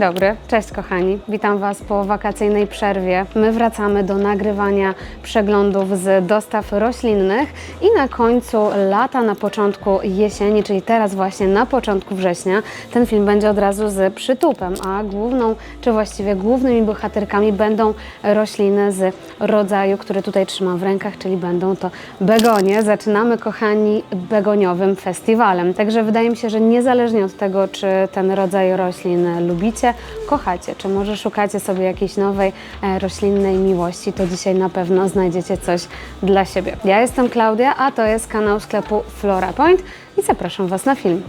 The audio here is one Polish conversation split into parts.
Dobry, cześć kochani. Witam Was po wakacyjnej przerwie. My wracamy do nagrywania przeglądów z dostaw roślinnych i na końcu lata, na początku jesieni, czyli teraz właśnie na początku września, ten film będzie od razu z przytupem, a główną, czy właściwie głównymi bohaterkami będą rośliny z rodzaju, który tutaj trzymam w rękach, czyli będą to begonie. Zaczynamy, kochani, begoniowym festiwalem. Także wydaje mi się, że niezależnie od tego, czy ten rodzaj roślin lubicie, kochacie, czy może szukacie sobie jakiejś nowej e, roślinnej miłości, to dzisiaj na pewno znajdziecie coś dla siebie. Ja jestem Klaudia, a to jest kanał sklepu Flora Point i zapraszam Was na film.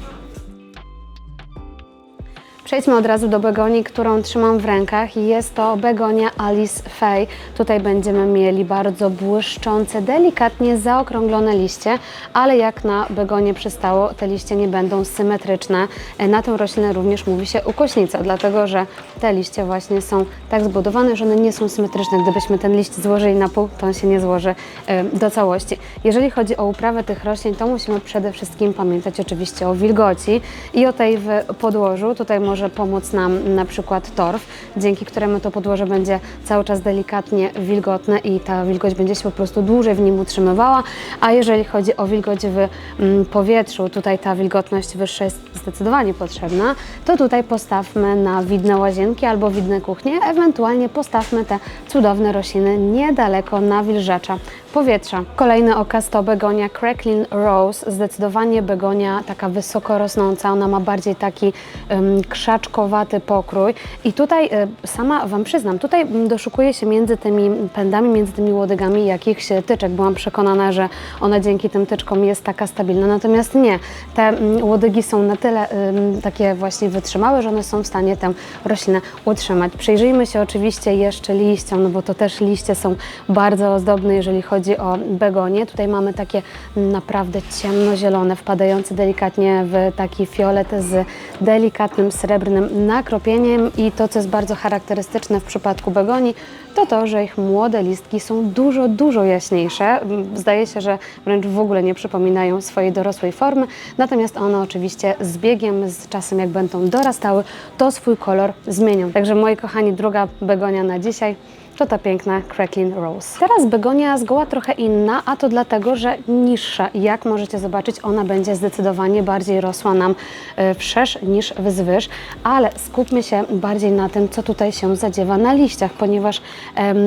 Przejdźmy od razu do begonii, którą trzymam w rękach. Jest to begonia Alice Faye. Tutaj będziemy mieli bardzo błyszczące, delikatnie zaokrąglone liście, ale jak na begonie przystało, te liście nie będą symetryczne. E, Na tę roślinę również mówi się ukośnica, dlatego że te liście właśnie są tak zbudowane, że one nie są symetryczne. Gdybyśmy ten liść złożyli na pół, to on się nie złoży e, do całości. Jeżeli chodzi o uprawę tych roślin, to musimy przede wszystkim pamiętać oczywiście o wilgoci i o tej w podłożu. Tutaj może pomóc nam na przykład torf, dzięki któremu to podłoże będzie cały czas delikatnie wilgotne i ta wilgoć będzie się po prostu dłużej w nim utrzymywała. A jeżeli chodzi o wilgoć w mm, powietrzu, tutaj ta wilgotność wyższa jest zdecydowanie potrzebna, to tutaj postawmy na widne łazienki albo widne kuchnie, ewentualnie postawmy te cudowne rośliny niedaleko nawilżacza powietrza. Kolejny okaz to begonia Cracklin Rose, zdecydowanie begonia taka wysoko rosnąca, ona ma bardziej taki um, krzaczkowaty pokrój i tutaj e, sama Wam przyznam, tutaj doszukuję się między tymi pędami, między tymi łodygami jakichś tyczek. Byłam przekonana, że ona dzięki tym tyczkom jest taka stabilna, natomiast nie. Te mm, łodygi są na tyle takie właśnie wytrzymałe, że one są w stanie tę roślinę utrzymać. Przyjrzyjmy się oczywiście jeszcze liściom, no bo to też liście są bardzo ozdobne, jeżeli chodzi o begonie. Tutaj mamy takie naprawdę ciemnozielone, wpadające delikatnie w taki fiolet z delikatnym srebrnym nakropieniem i to, co jest bardzo charakterystyczne w przypadku begonii, to to, że ich młode listki są dużo, dużo jaśniejsze. Zdaje się, że wręcz w ogóle nie przypominają swojej dorosłej formy, natomiast one oczywiście z biegiem, z czasem jak będą dorastały, to swój kolor zmienią. Także moi kochani, druga begonia na dzisiaj to ta piękna Cracklin Rose. Teraz begonia zgoła trochę inna, a to dlatego, że niższa. Jak możecie zobaczyć, ona będzie zdecydowanie bardziej rosła nam e, wszerz niż wzwyż, ale skupmy się bardziej na tym, co tutaj się zadziewa na liściach, ponieważ em,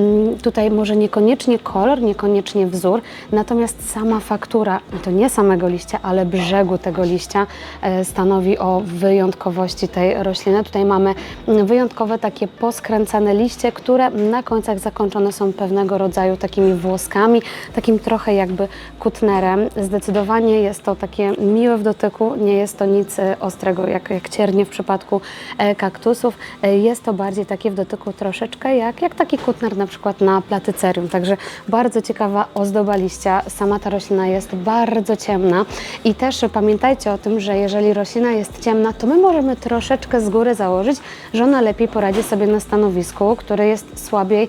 tutaj może niekoniecznie kolor, niekoniecznie wzór, natomiast sama faktura, to nie samego liścia, ale brzegu tego liścia e, stanowi o wyjątkowości tej rośliny. Tutaj mamy wyjątkowe takie poskręcane liście, które na końcach zakończone są pewnego rodzaju takimi włoskami, takim trochę jakby kutnerem. Zdecydowanie jest to takie miłe w dotyku, nie jest to nic e, ostrego jak, jak ciernie w przypadku e, kaktusów. E, Jest to bardziej takie w dotyku troszeczkę jak, jak taki kutner na przykład na platycerium. Także bardzo ciekawa ozdoba liścia. Sama ta roślina jest bardzo ciemna i też pamiętajcie o tym, że jeżeli roślina jest ciemna, to my możemy troszeczkę z góry założyć, że ona lepiej poradzi sobie na stanowisku, które jest słabiej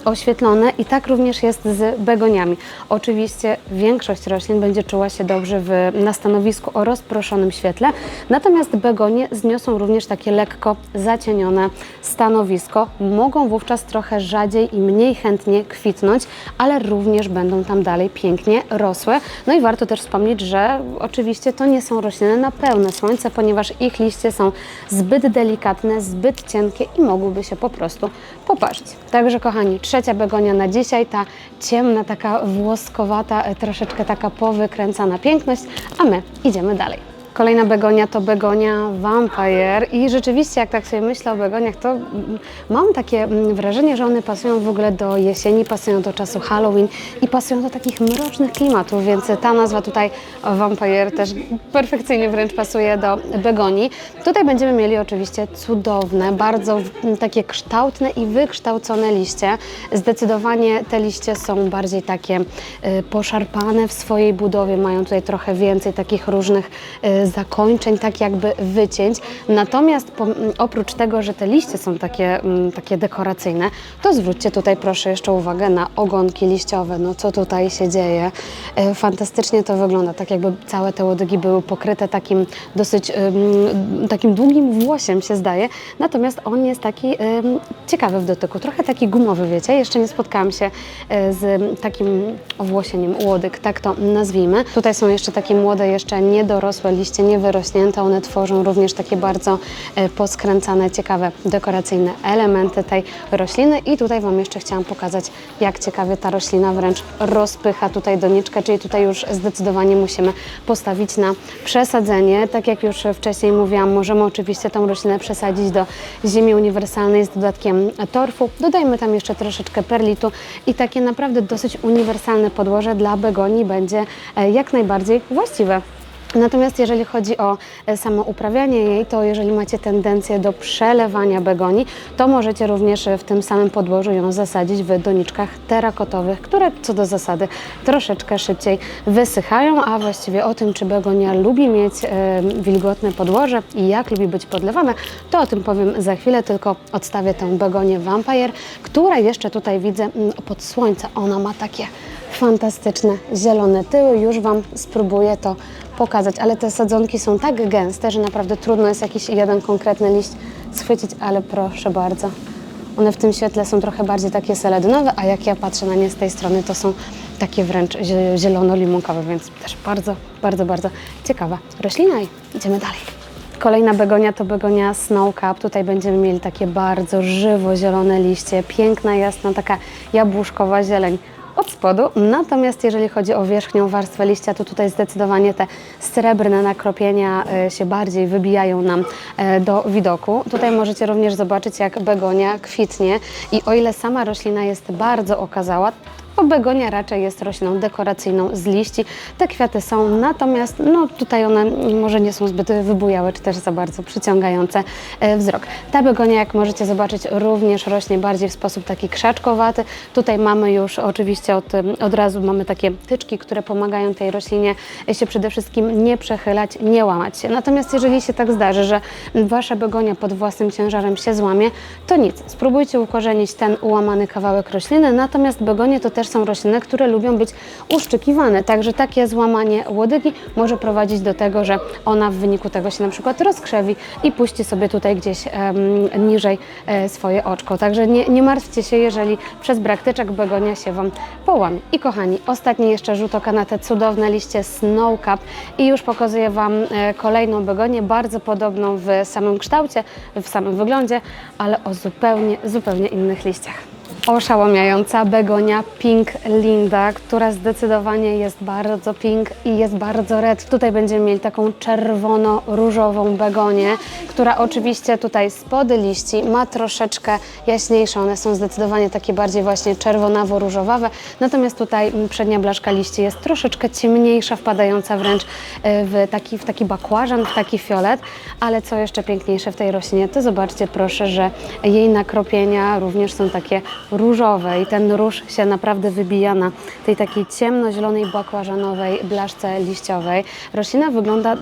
oświetlone i tak również jest z begoniami. Oczywiście większość roślin będzie czuła się dobrze w, na stanowisku o rozproszonym świetle, natomiast begonie zniosą również takie lekko zacienione stanowisko. Mogą wówczas trochę rzadziej i mniej chętnie kwitnąć, ale również będą tam dalej pięknie rosły. No i warto też wspomnieć, że oczywiście to nie są rośliny na pełne słońce, ponieważ ich liście są zbyt delikatne, zbyt cienkie i mogłyby się po prostu poparzyć. Także kochani, trzecia begonia na dzisiaj, ta ciemna, taka włoskowata, e, troszeczkę taka powykręcana piękność, a my idziemy dalej. Kolejna begonia to begonia Vampire i rzeczywiście jak tak sobie myślę o begoniach, to mm, mam takie mm, wrażenie, że one pasują w ogóle do jesieni, pasują do czasu Halloween i pasują do takich mrocznych klimatów, więc ta nazwa tutaj Vampire też perfekcyjnie wręcz pasuje do begonii. Tutaj będziemy mieli oczywiście cudowne, bardzo mm, takie kształtne i wykształcone liście. Zdecydowanie te liście są bardziej takie y, poszarpane w swojej budowie, mają tutaj trochę więcej takich różnych y, zakończeń, tak jakby wycięć. Natomiast po, oprócz tego, że te liście są takie, takie dekoracyjne, to zwróćcie tutaj proszę jeszcze uwagę na ogonki liściowe. No co tutaj się dzieje? E, Fantastycznie to wygląda, tak jakby całe te łodygi były pokryte takim dosyć takim długim włosiem się zdaje, natomiast on jest taki ciekawy w dotyku, trochę taki gumowy, wiecie, jeszcze nie spotkałam się e, z takim owłosieniem łodyg, tak to nazwijmy. Tutaj są jeszcze takie młode, jeszcze niedorosłe liście, niewyrośnięte, one tworzą również takie bardzo e, poskręcane, ciekawe, dekoracyjne elementy tej rośliny i tutaj Wam jeszcze chciałam pokazać, jak ciekawie ta roślina wręcz rozpycha tutaj doniczkę, czyli tutaj już zdecydowanie musimy postawić na przesadzenie. Tak jak już wcześniej mówiłam, możemy oczywiście tą roślinę przesadzić do ziemi uniwersalnej z dodatkiem torfu. Dodajmy tam jeszcze troszeczkę perlitu i takie naprawdę dosyć uniwersalne podłoże dla begonii będzie e, jak najbardziej właściwe. Natomiast jeżeli chodzi o e, samo uprawianie jej, to jeżeli macie tendencję do przelewania begonii, to możecie również e, w tym samym podłożu ją zasadzić w doniczkach terakotowych, które co do zasady troszeczkę szybciej wysychają, a właściwie o tym, czy begonia lubi mieć e, wilgotne podłoże i jak lubi być podlewane, to o tym powiem za chwilę, tylko odstawię tę begonię Vampire, która jeszcze tutaj widzę mm, pod słońce. Ona ma takie fantastyczne zielone tyły. Już Wam spróbuję to pokazać, ale te sadzonki są tak gęste, że naprawdę trudno jest jakiś jeden konkretny liść schwycić, ale proszę bardzo. One w tym świetle są trochę bardziej takie seledynowe, a jak ja patrzę na nie z tej strony, to są takie wręcz zie- zielono-limonkowe, więc też bardzo, bardzo, bardzo ciekawa roślina i idziemy dalej. Kolejna begonia to begonia Snow Cup. Tutaj będziemy mieli takie bardzo żywo zielone liście, piękna, jasna, taka jabłuszkowa zieleń od spodu. Natomiast jeżeli chodzi o wierzchnią warstwę liścia, to tutaj zdecydowanie te srebrne nakropienia e, się bardziej wybijają nam e, do widoku. Tutaj możecie również zobaczyć, jak begonia kwitnie i o ile sama roślina jest bardzo okazała, to begonia raczej jest rośliną dekoracyjną z liści. Te kwiaty są, natomiast no, tutaj one może nie są zbyt wybujałe, czy też za bardzo przyciągające e, wzrok. Ta begonia, jak możecie zobaczyć, również rośnie bardziej w sposób taki krzaczkowaty. Tutaj mamy już oczywiście od, od razu mamy takie tyczki, które pomagają tej roślinie się przede wszystkim nie przechylać, nie łamać się. Natomiast jeżeli się tak zdarzy, że Wasza begonia pod własnym ciężarem się złamie, to nic. Spróbujcie ukorzenić ten ułamany kawałek rośliny, natomiast begonie to też są rośliny, które lubią być uszczykiwane, także takie złamanie łodygi może prowadzić do tego, że ona w wyniku tego się na przykład rozkrzewi i puści sobie tutaj gdzieś em, niżej e, swoje oczko. Także nie, nie martwcie się, jeżeli przez brak tyczek begonia się Wam połamie. I kochani, ostatni jeszcze rzut oka na te cudowne liście Snow Cup i już pokazuję Wam e, kolejną begonię, bardzo podobną w samym kształcie, w samym wyglądzie, ale o zupełnie, zupełnie innych liściach oszałamiająca begonia Pink Linda, która zdecydowanie jest bardzo pink i jest bardzo red. Tutaj będziemy mieli taką czerwono-różową begonię, która oczywiście tutaj spody liści ma troszeczkę jaśniejsze. One są zdecydowanie takie bardziej właśnie czerwonawo-różowawe. Natomiast tutaj przednia blaszka liści jest troszeczkę ciemniejsza, wpadająca wręcz e, w taki, w taki bakłażan, w taki fiolet. Ale co jeszcze piękniejsze w tej roślinie, to zobaczcie proszę, że jej nakropienia również są takie różowe i ten róż się naprawdę wybija na tej takiej ciemno-zielonej, bakłażanowej blaszce liściowej. Roślina wygląda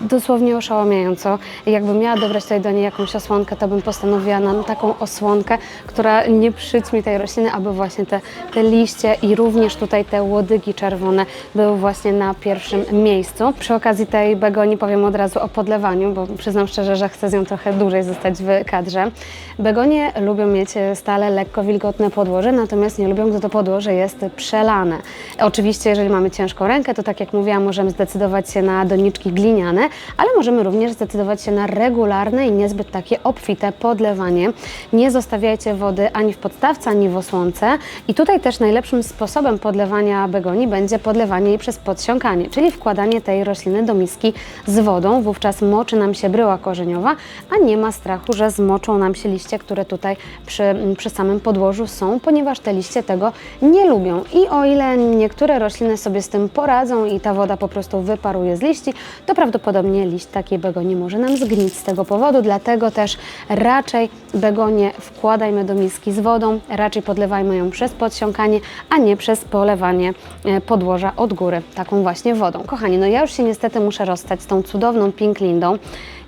dosłownie oszałamiająco. Jakbym miała dobrać tutaj do niej jakąś osłonkę, to bym postanowiła na taką osłonkę, która nie przyćmi tej rośliny, aby właśnie te, te liście i również tutaj te łodygi czerwone były właśnie na pierwszym miejscu. Przy okazji tej begonii powiem od razu o podlewaniu, bo przyznam szczerze, że chcę z nią trochę dłużej zostać w kadrze. Begonie lubią mieć stale lekko wilgotne podłoże, natomiast nie lubią, gdy to podłoże jest przelane. Oczywiście, jeżeli mamy ciężką rękę, to tak jak mówiłam, możemy zdecydować się na doniczki gliniane, ale możemy również zdecydować się na regularne i niezbyt takie obfite podlewanie. Nie zostawiajcie wody ani w podstawce, ani w osłonce. I tutaj też najlepszym sposobem podlewania begonii będzie podlewanie jej przez podsiąkanie, czyli wkładanie tej rośliny do miski z wodą. Wówczas moczy nam się bryła korzeniowa, a nie ma strachu, że zmoczą nam się liście, które tutaj przy, przy samym podłożu są, ponieważ te liście tego nie lubią. I o ile niektóre rośliny sobie z tym poradzą i ta woda po prostu wyparuje z liści, to prawdopodobnie liść takiej begonii może nam zgnić z tego powodu, dlatego też raczej begonię wkładajmy do miski z wodą, raczej podlewajmy ją przez podsiąkanie, a nie przez polewanie e, podłoża od góry taką właśnie wodą. Kochani, no ja już się niestety muszę rozstać z tą cudowną Pink Lindą.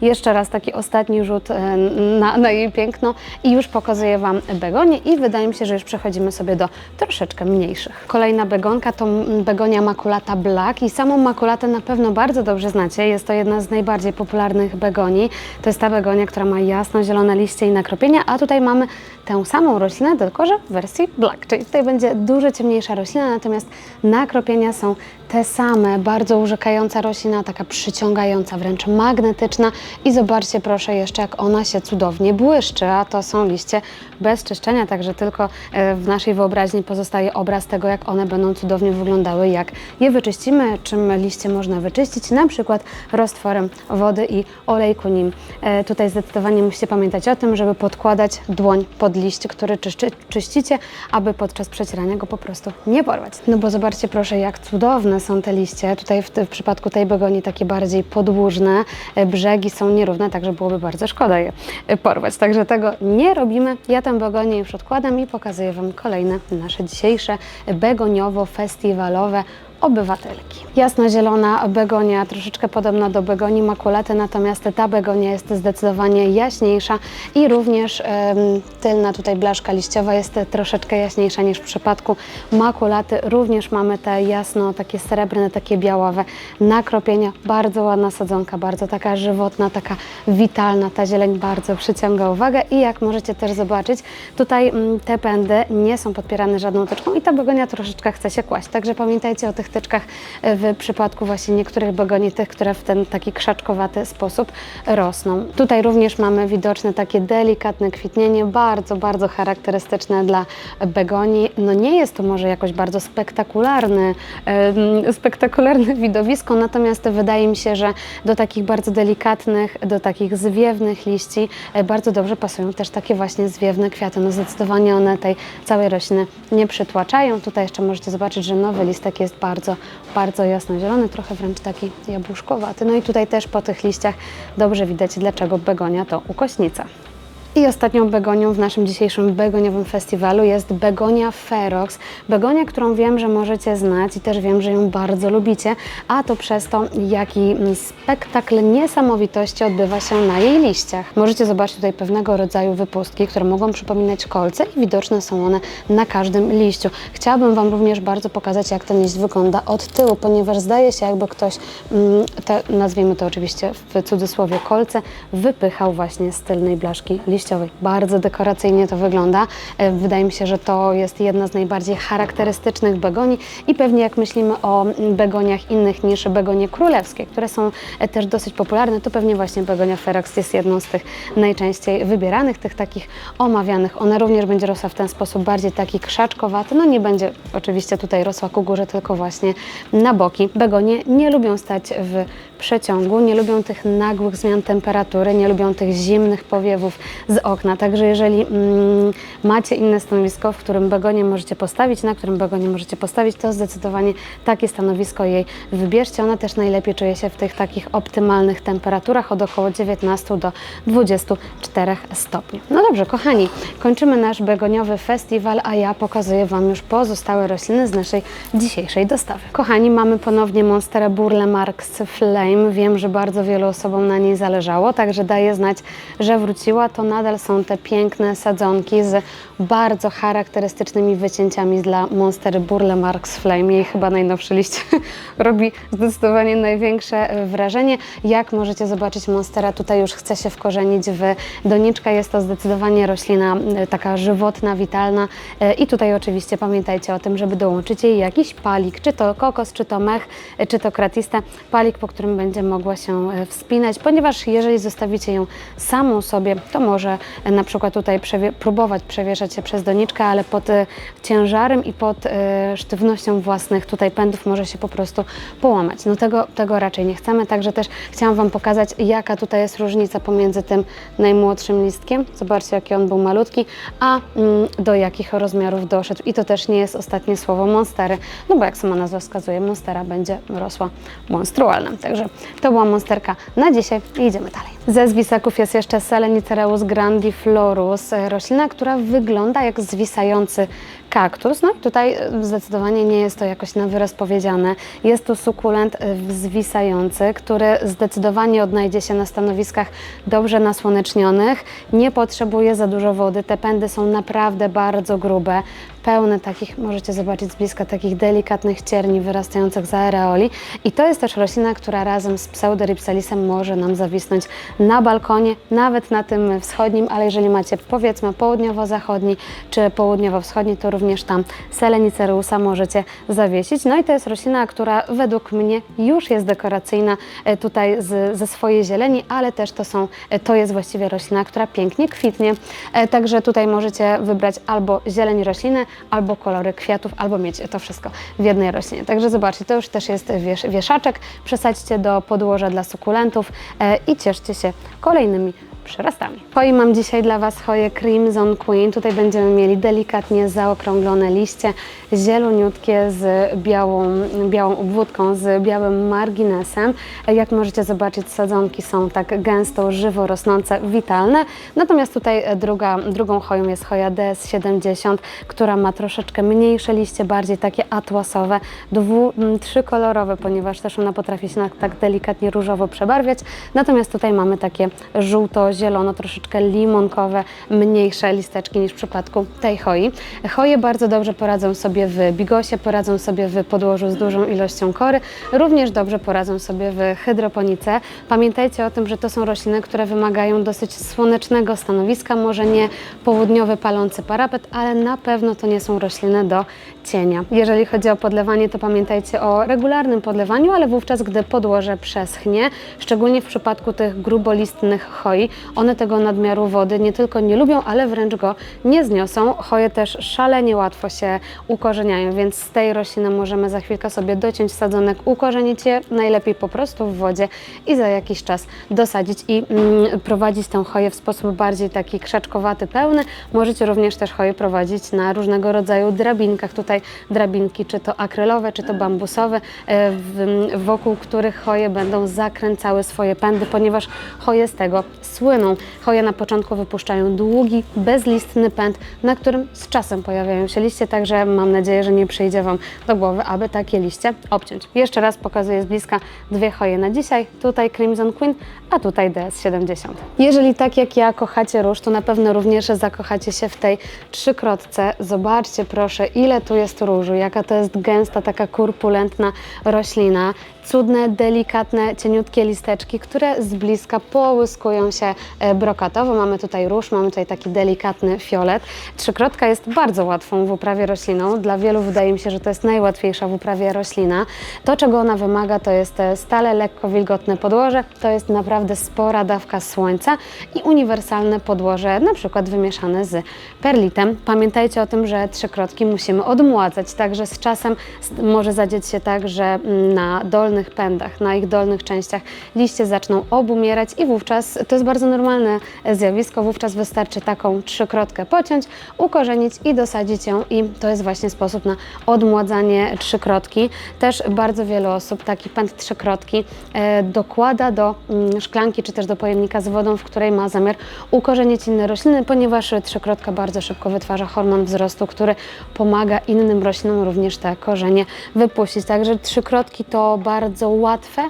Jeszcze raz taki ostatni rzut e, na, na jej piękno i już pokazuję Wam begonię i wydaje mi się, że już przechodzimy sobie do troszeczkę mniejszych. Kolejna begonka to begonia makulata black i samą makulatę na pewno bardzo dobrze znacie. Jest to jedna z najbardziej popularnych begonii. To jest ta begonia, która ma jasno-zielone liście i nakropienia, a tutaj mamy tę samą roślinę, tylko że w wersji black, czyli tutaj będzie dużo ciemniejsza roślina, natomiast nakropienia są te same, bardzo urzekająca roślina, taka przyciągająca, wręcz magnetyczna. I zobaczcie proszę jeszcze, jak ona się cudownie błyszczy, a to są liście bez czyszczenia, także tylko e, w naszej wyobraźni pozostaje obraz tego, jak one będą cudownie wyglądały, jak je wyczyścimy, czym liście można wyczyścić, na przykład roztworem wody i olejku nim. E, Tutaj zdecydowanie musicie pamiętać o tym, żeby podkładać dłoń pod liść, który czyszczy, czyścicie, aby podczas przecierania go po prostu nie porwać. No bo zobaczcie proszę, jak cudowne są te liście. Tutaj w, w przypadku tej begonii takie bardziej podłużne, e, brzegi są nierówne, także byłoby bardzo szkoda je e, porwać. Także tego nie robimy. Ja tę begonię już odkładam i pokazuję Wam kolejne nasze dzisiejsze begoniowo-festiwalowe obywatelki. Jasnozielona begonia, troszeczkę podobna do begonii makulaty, natomiast ta begonia jest zdecydowanie jaśniejsza i również tylna tutaj blaszka liściowa jest troszeczkę jaśniejsza niż w przypadku makulaty. Również mamy te jasno, takie srebrne, takie białowe nakropienia. Bardzo ładna sadzonka, bardzo taka żywotna, taka witalna. Ta zieleń bardzo przyciąga uwagę i jak możecie też zobaczyć, tutaj mm, te pędy nie są podpierane żadną tyczką i ta begonia troszeczkę chce się kłaść. Także pamiętajcie o tych w przypadku właśnie niektórych begonii, tych, które w ten taki krzaczkowaty sposób rosną. Tutaj również mamy widoczne takie delikatne kwitnienie, bardzo, bardzo charakterystyczne dla begonii. No nie jest to może jakoś bardzo spektakularny, spektakularne widowisko, natomiast wydaje mi się, że do takich bardzo delikatnych, do takich zwiewnych liści e, bardzo dobrze pasują też takie właśnie zwiewne kwiaty. No zdecydowanie one tej całej rośliny nie przytłaczają. Tutaj jeszcze możecie zobaczyć, że nowy listek jest bardzo, bardzo jasno-zielony, trochę wręcz taki jabłuszkowaty. No i tutaj też po tych liściach dobrze widać, dlaczego begonia to ukośnica. I ostatnią begonią w naszym dzisiejszym begoniowym festiwalu jest begonia Ferox. Begonia, którą wiem, że możecie znać i też wiem, że ją bardzo lubicie, a to przez to, jaki spektakl niesamowitości odbywa się na jej liściach. Możecie zobaczyć tutaj pewnego rodzaju wypustki, które mogą przypominać kolce i widoczne są one na każdym liściu. Chciałabym Wam również bardzo pokazać, jak ten liść wygląda od tyłu, ponieważ zdaje się, jakby ktoś, mm, te, nazwijmy to oczywiście w cudzysłowie kolce, wypychał właśnie z tylnej blaszki Bardzo dekoracyjnie to wygląda. E, Wydaje mi się, że to jest jedna z najbardziej charakterystycznych begonii i pewnie jak myślimy o begoniach innych niż begonie królewskie, które są e, też dosyć popularne, to pewnie właśnie begonia Ferox jest jedną z tych najczęściej wybieranych, tych takich omawianych. Ona również będzie rosła w ten sposób bardziej taki krzaczkowaty, no nie będzie oczywiście tutaj rosła ku górze, tylko właśnie na boki. Begonie nie lubią stać w przeciągu, nie lubią tych nagłych zmian temperatury, nie lubią tych zimnych powiewów z okna. Także jeżeli mm, macie inne stanowisko, w którym begonię możecie postawić, na którym begonię możecie postawić, to zdecydowanie takie stanowisko jej wybierzcie. Ona też najlepiej czuje się w tych takich optymalnych temperaturach od około 19 do 24 stopni. No dobrze, kochani, kończymy nasz begoniowy festiwal, a ja pokazuję Wam już pozostałe rośliny z naszej dzisiejszej dostawy. Kochani, mamy ponownie Monstera Burle Marks Flame. Wiem, że bardzo wielu osobom na niej zależało, także daję znać, że wróciła. To nadal są te piękne sadzonki z bardzo charakterystycznymi wycięciami dla Monstery Burle Marks Flame. Jej chyba najnowszy liść robi zdecydowanie największe wrażenie. Jak możecie zobaczyć, Monstera tutaj już chce się wkorzenić w doniczkę. Jest to zdecydowanie roślina e, taka żywotna, witalna E, i tutaj oczywiście pamiętajcie o tym, żeby dołączyć jej jakiś palik, czy to kokos, czy to mech, e, czy to kratiste, palik, po którym będzie mogła się e, wspinać, ponieważ jeżeli zostawicie ją samą sobie, to może e, na przykład tutaj przewie- próbować przewieszać się przez doniczkę, ale pod e, ciężarem i pod sztywnością własnych tutaj pędów może się po prostu połamać. No tego, tego raczej nie chcemy, także też chciałam Wam pokazać, jaka tutaj jest różnica pomiędzy tym najmłodszym listkiem, zobaczcie jaki on był malutki, a mm, do jakich rozmiarów doszedł. I to też nie jest ostatnie słowo monstery, no bo jak sama nazwa wskazuje, monstera będzie rosła monstrualna. Także to była monsterka na dzisiaj i idziemy dalej. Ze zwisaków jest jeszcze Selenicereus grandiflorus, roślina, która wygląda jak zwisający kaktus. No i tutaj e, zdecydowanie nie jest to jakoś na wyraz powiedziane. Jest to sukulent e, zwisający, który zdecydowanie odnajdzie się na stanowiskach dobrze nasłonecznionych. Nie potrzebuje za dużo wody. Te pędy są naprawdę bardzo grube, pełne takich, możecie zobaczyć z bliska, takich delikatnych cierni wyrastających z areoli. I to jest też roślina, która razem z pseudoripsalisem może nam zawisnąć na balkonie, nawet na tym wschodnim, ale jeżeli macie powiedzmy południowo-zachodni czy południowo-wschodni, to również tam Selenicereusa możecie zawiesić. No i to jest roślina, która według mnie już jest dekoracyjna e, tutaj z, ze swojej zieleni, ale też to są, e, to jest właściwie roślina, która pięknie kwitnie. E, Także tutaj możecie wybrać albo zieleń rośliny, albo kolory kwiatów, albo mieć to wszystko w jednej roślinie. Także zobaczcie, to już też jest wiesz, wieszaczek. Przesadźcie do podłoża dla sukulentów i cieszcie się kolejnymi przyrastami. Hoi mam dzisiaj dla Was choję Crimson Queen. Tutaj będziemy mieli delikatnie zaokrąglone liście, zieloniutkie z białą, białą obwódką, z białym marginesem. Jak możecie zobaczyć, sadzonki są tak gęsto, żywo rosnące, witalne. Natomiast tutaj druga, drugą choją jest choja DS70, która ma troszeczkę mniejsze liście, bardziej takie atłasowe, dwu, m, trzykolorowe, ponieważ też ona potrafi się tak delikatnie różowo przebarwiać. Natomiast tutaj mamy takie żółto-zielono, troszeczkę limonkowe, mniejsze listeczki niż w przypadku tej choi. Choje bardzo dobrze poradzą sobie w bigosie, poradzą sobie w podłożu z dużą ilością kory, również dobrze poradzą sobie w hydroponice. Pamiętajcie o tym, że to są rośliny, które wymagają dosyć słonecznego stanowiska, może nie południowy palący parapet, ale na pewno to nie są rośliny do cienia. Jeżeli chodzi o podlewanie, to pamiętajcie o regularnym podlewaniu, ale wówczas, gdy podłoże przeschnie, szczególnie w przypadku tych grubolistnych choi, one tego nadmiaru wody nie tylko nie lubią, ale wręcz go nie zniosą. Choje też szalenie łatwo się ukorzeniają, więc z tej rośliny możemy za chwilkę sobie dociąć sadzonek, ukorzenić je najlepiej po prostu w wodzie i za jakiś czas dosadzić i mm, prowadzić tę choję w sposób bardziej taki krzaczkowaty, pełny. Możecie również też choję prowadzić na różnego rodzaju drabinkach. Tutaj drabinki, czy to akrylowe, czy to bambusowe, e, wokół których choje będą zakręcały swoje pędy, ponieważ choje z tego słyną. Choje na początku wypuszczają długi, bezlistny pęd, na którym z czasem pojawiają się liście, także mam nadzieję, że nie przyjdzie Wam do głowy, aby takie liście obciąć. Jeszcze raz pokazuję z bliska dwie choje na dzisiaj. Tutaj Crimson Queen, a tutaj DS70. Jeżeli tak jak ja kochacie róż, to na pewno również zakochacie się w tej trzykrotce. Zobaczcie proszę, ile tu jest różu, jaka to jest gęsta, taka kurpulentna roślina. Cudne, delikatne, cieniutkie listeczki, które z bliska połyskują się e, brokatowo. Mamy tutaj róż, mamy tutaj taki delikatny fiolet. Trzykrotka jest bardzo łatwą w uprawie rośliną. Dla wielu wydaje mi się, że to jest najłatwiejsza w uprawie roślina. To, czego ona wymaga, to jest e, stale lekko wilgotne podłoże, to jest naprawdę spora dawka słońca i uniwersalne podłoże, na przykład wymieszane z perlitem. Pamiętajcie o tym, że trzykrotki musimy odmładzać, także z czasem może zadzieć się tak, że mm, na dolnych pędach, na ich dolnych częściach liście zaczną obumierać i wówczas, to jest bardzo normalne zjawisko, wówczas wystarczy taką trzykrotkę pociąć, ukorzenić i dosadzić ją i to jest właśnie sposób na odmładzanie trzykrotki. Też bardzo wiele osób taki pęd trzykrotki e, dokłada do mm, szklanki czy też do pojemnika z wodą, w której ma zamiar ukorzenić inne rośliny, ponieważ trzykrotka bardzo szybko wytwarza hormon wzrostu, który pomaga innym roślinom również te korzenie wypuścić. Także trzykrotki to bardzo łatwe,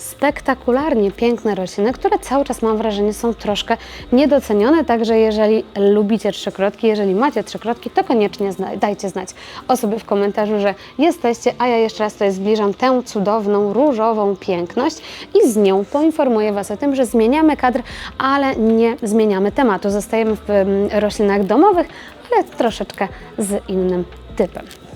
spektakularnie piękne rośliny, które cały czas mam wrażenie są troszkę niedocenione, także jeżeli lubicie trzykrotki, jeżeli macie trzykrotki, to koniecznie zna- dajcie znać o sobie w komentarzu, że jesteście, a ja jeszcze raz tutaj zbliżam tę cudowną, różową piękność i z nią poinformuję Was o tym, że zmieniamy kadr, ale nie zmieniamy tematu. Zostajemy w mm, roślinach domowych, ale troszeczkę z innym typem.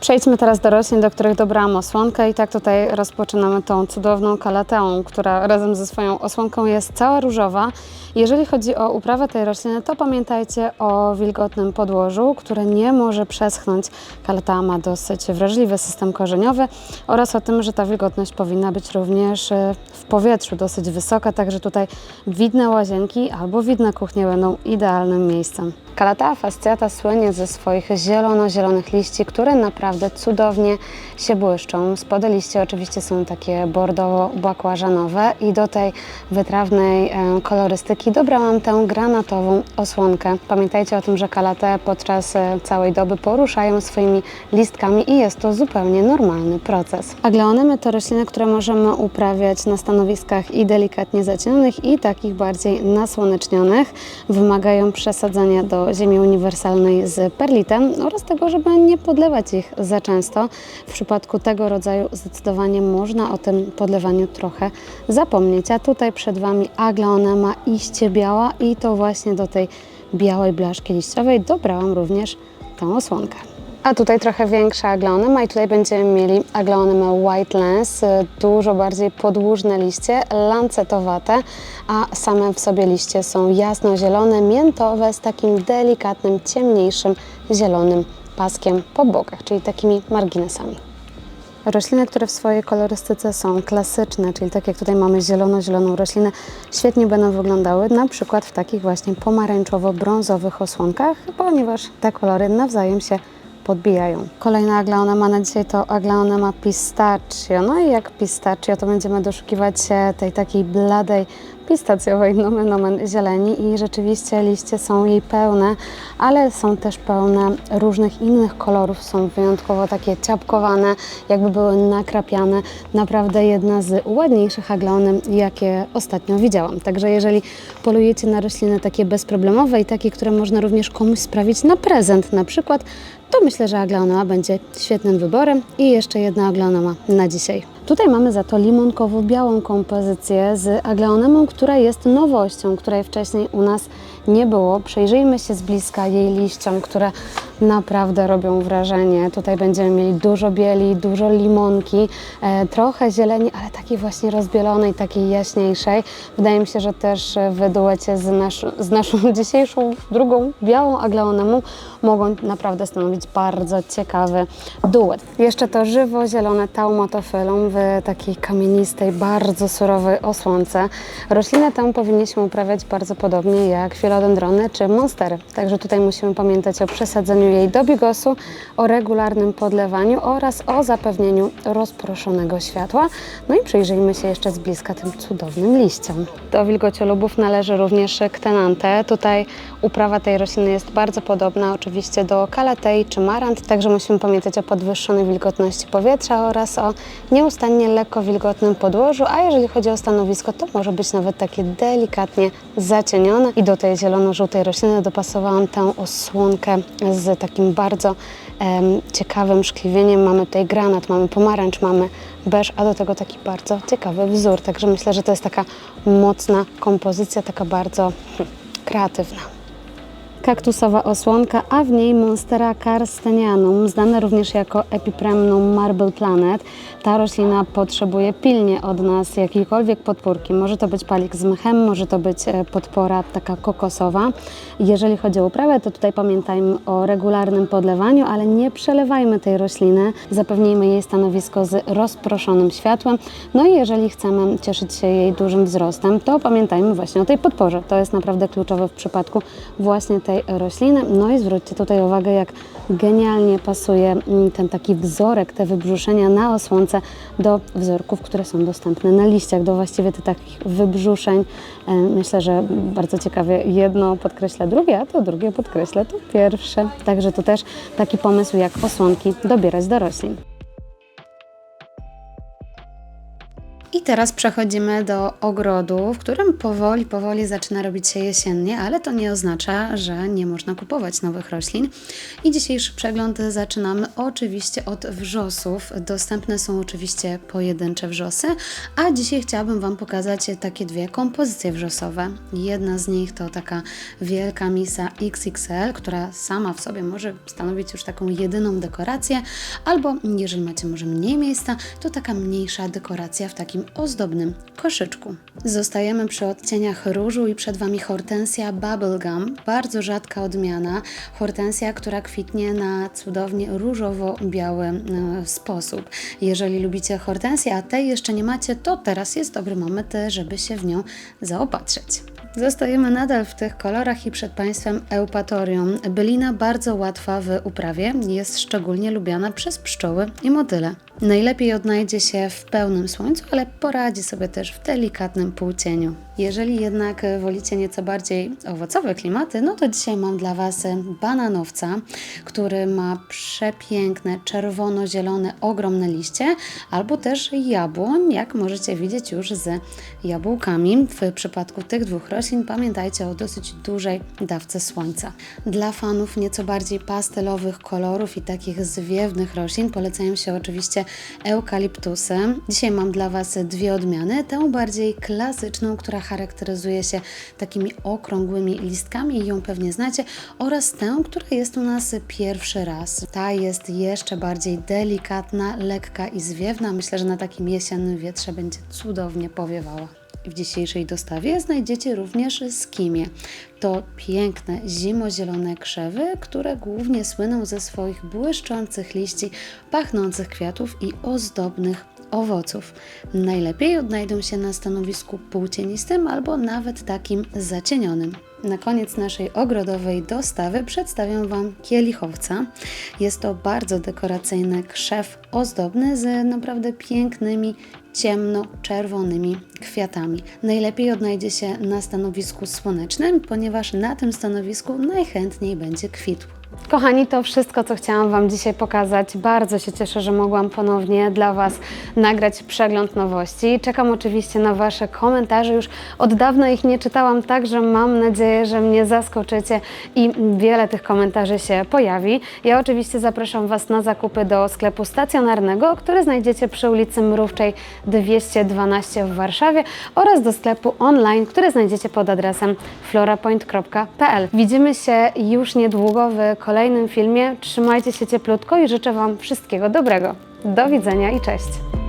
Przejdźmy teraz do roślin, do których dobrałam osłonkę i tak tutaj rozpoczynamy tą cudowną kalateą, która razem ze swoją osłonką jest cała różowa. Jeżeli chodzi o uprawę tej rośliny, to pamiętajcie o wilgotnym podłożu, które nie może przeschnąć. Kalatea ma dosyć wrażliwy system korzeniowy oraz o tym, że ta wilgotność powinna być również e, w powietrzu dosyć wysoka, także tutaj widne łazienki albo widne kuchnie będą idealnym miejscem. Kalatea fasciata słynie ze swoich zielono-zielonych liści, które naprawdę cudownie się błyszczą. Spode liście oczywiście są takie bordowo-bakłażanowe i do tej wytrawnej e, kolorystyki dobrałam tę granatową osłonkę. Pamiętajcie o tym, że kalate podczas e, całej doby poruszają swoimi listkami i jest to zupełnie normalny proces. Agleonymy to rośliny, które możemy uprawiać na stanowiskach i delikatnie zacienionych i takich bardziej nasłonecznionych. Wymagają przesadzenia do ziemi uniwersalnej z perlitem oraz tego, żeby nie podlewać ich za często. W przypadku tego rodzaju zdecydowanie można o tym podlewaniu trochę zapomnieć. A tutaj przed Wami aglaonema iście biała i to właśnie do tej białej blaszki liściowej dobrałam również tę osłonkę. A tutaj trochę większa aglaonema i tutaj będziemy mieli aglaonemę White Lens, y, dużo bardziej podłużne liście, lancetowate, a same w sobie liście są jasno-zielone, miętowe z takim delikatnym, ciemniejszym, zielonym paskiem po bokach, czyli takimi marginesami. Rośliny, które w swojej kolorystyce są klasyczne, czyli tak jak tutaj mamy zielono-zieloną roślinę, świetnie będą wyglądały na przykład w takich właśnie pomarańczowo-brązowych osłonkach, ponieważ te kolory nawzajem się podbijają. Kolejna aglaonema na dzisiaj to aglaonema pistachio. No i jak pistachio, to będziemy doszukiwać się tej takiej bladej, pistacjowej nomen omen zieleni i rzeczywiście liście są jej pełne, ale są też pełne różnych innych kolorów, są wyjątkowo takie ciapkowane, jakby były nakrapiane. Naprawdę jedna z ładniejszych aglaonem, jakie ostatnio widziałam. Także jeżeli polujecie na rośliny takie bezproblemowe i takie, które można również komuś sprawić na prezent na przykład, to myślę, że aglaonema będzie świetnym wyborem. I jeszcze jedna aglaonema na dzisiaj. Tutaj mamy za to limonkowo-białą kompozycję z aglaonemą, która jest nowością, której wcześniej u nas nie było. Przejrzyjmy się z bliska jej liściom, które naprawdę robią wrażenie. Tutaj będziemy mieli dużo bieli, dużo limonki, e, trochę zieleni, ale takiej właśnie rozbielonej, takiej jaśniejszej. Wydaje mi się, że też w duecie z, nasz, z naszą dzisiejszą drugą białą aglaonemą mogą naprawdę stanowić bardzo ciekawy duet. Jeszcze to żywo-zielone taumotofylum w takiej kamienistej, bardzo surowej osłonce. Roślinę tę powinniśmy uprawiać bardzo podobnie jak filodendrony czy monstery. Także tutaj musimy pamiętać o przesadzeniu jej do bigosu, o regularnym podlewaniu oraz o zapewnieniu rozproszonego światła. No i przyjrzyjmy się jeszcze z bliska tym cudownym liściom. Do wilgociolubów należy również ktenante. Tutaj uprawa tej rośliny jest bardzo podobna oczywiście do kalatei czy marant, także musimy pamiętać o podwyższonej wilgotności powietrza oraz o nieustannie lekko wilgotnym podłożu, a jeżeli chodzi o stanowisko, to może być nawet takie delikatnie zacienione i do tej zielono-żółtej rośliny dopasowałam tę osłonkę z takim bardzo ciekawym szkliwieniem. Mamy tutaj granat, mamy pomarańcz, mamy beż, a do tego taki bardzo ciekawy wzór. Także myślę, że to jest taka mocna kompozycja, taka bardzo kreatywna kaktusowa osłonka, a w niej Monstera carstenianum, znana również jako Epipremnum marble planet. Ta roślina potrzebuje pilnie od nas jakiejkolwiek podpórki. Może to być palik z mchem, może to być e, podpora taka kokosowa. Jeżeli chodzi o uprawę, to tutaj pamiętajmy o regularnym podlewaniu, ale nie przelewajmy tej rośliny. Zapewnijmy jej stanowisko z rozproszonym światłem. No i jeżeli chcemy cieszyć się jej dużym wzrostem, to pamiętajmy właśnie o tej podporze. To jest naprawdę kluczowe w przypadku właśnie tej rośliny. No i zwróćcie tutaj uwagę, jak genialnie pasuje mm, ten taki wzorek, te wybrzuszenia na osłonce do wzorków, które są dostępne na liściach, do właściwie tych takich wybrzuszeń. E, Myślę, że bardzo ciekawie jedno podkreśla drugie, a to drugie podkreśla to pierwsze. Także to też taki pomysł, jak osłonki dobierać do roślin. I teraz przechodzimy do ogrodu, w którym powoli, powoli zaczyna robić się jesiennie, ale to nie oznacza, że nie można kupować nowych roślin. I dzisiejszy przegląd zaczynamy oczywiście od wrzosów. Dostępne są oczywiście pojedyncze wrzosy, a dzisiaj chciałabym Wam pokazać takie dwie kompozycje wrzosowe. Jedna z nich to taka wielka misa XXL, która sama w sobie może stanowić już taką jedyną dekorację, albo jeżeli macie może mniej miejsca, to taka mniejsza dekoracja w takim ozdobnym koszyczku. Zostajemy przy odcieniach różu i przed Wami hortensja bubblegum, bardzo rzadka odmiana. Hortensja, która kwitnie na cudownie różowo-biały e, sposób. Jeżeli lubicie hortensję, a tej jeszcze nie macie, to teraz jest dobry moment, żeby się w nią zaopatrzyć. Zostajemy nadal w tych kolorach i przed Państwem eupatorium. Bylina bardzo łatwa w uprawie, jest szczególnie lubiana przez pszczoły i motyle. Najlepiej odnajdzie się w pełnym słońcu, ale poradzi sobie też w delikatnym półcieniu. Jeżeli jednak wolicie nieco bardziej owocowe klimaty, no to dzisiaj mam dla Was bananowca, który ma przepiękne, czerwono-zielone, ogromne liście, albo też jabłoń, jak możecie widzieć już z jabłkami. W przypadku tych dwóch roślin pamiętajcie o dosyć dużej dawce słońca. Dla fanów nieco bardziej pastelowych kolorów i takich zwiewnych roślin polecają się oczywiście eukaliptusy. Dzisiaj mam dla Was dwie odmiany. Tę bardziej klasyczną, która charakteryzuje się takimi okrągłymi listkami i ją pewnie znacie, oraz tę, która jest u nas pierwszy raz. Ta jest jeszcze bardziej delikatna, lekka i zwiewna. Myślę, że na takim jesiennym wietrze będzie cudownie powiewała. W dzisiejszej dostawie znajdziecie również skimie. To piękne, zimozielone krzewy, które głównie słyną ze swoich błyszczących liści, pachnących kwiatów i ozdobnych owoców. Najlepiej odnajdą się na stanowisku półcienistym albo nawet takim zacienionym. Na koniec naszej ogrodowej dostawy przedstawiam Wam kielichowca. Jest to bardzo dekoracyjny krzew ozdobny z naprawdę pięknymi, ciemno-czerwonymi kwiatami. Najlepiej odnajdzie się na stanowisku słonecznym, ponieważ na tym stanowisku najchętniej będzie kwitł. Kochani, to wszystko, co chciałam Wam dzisiaj pokazać. Bardzo się cieszę, że mogłam ponownie dla Was nagrać przegląd nowości. Czekam oczywiście na Wasze komentarze. Już od dawna ich nie czytałam, także mam nadzieję, że mnie zaskoczycie i wiele tych komentarzy się pojawi. Ja oczywiście zapraszam Was na zakupy do sklepu stacjonarnego, który znajdziecie przy ulicy Mrówczej 212 w Warszawie oraz do sklepu online, który znajdziecie pod adresem florapoint.pl. Widzimy się już niedługo w kolejnym filmie. Trzymajcie się cieplutko i życzę Wam wszystkiego dobrego. Do widzenia i cześć!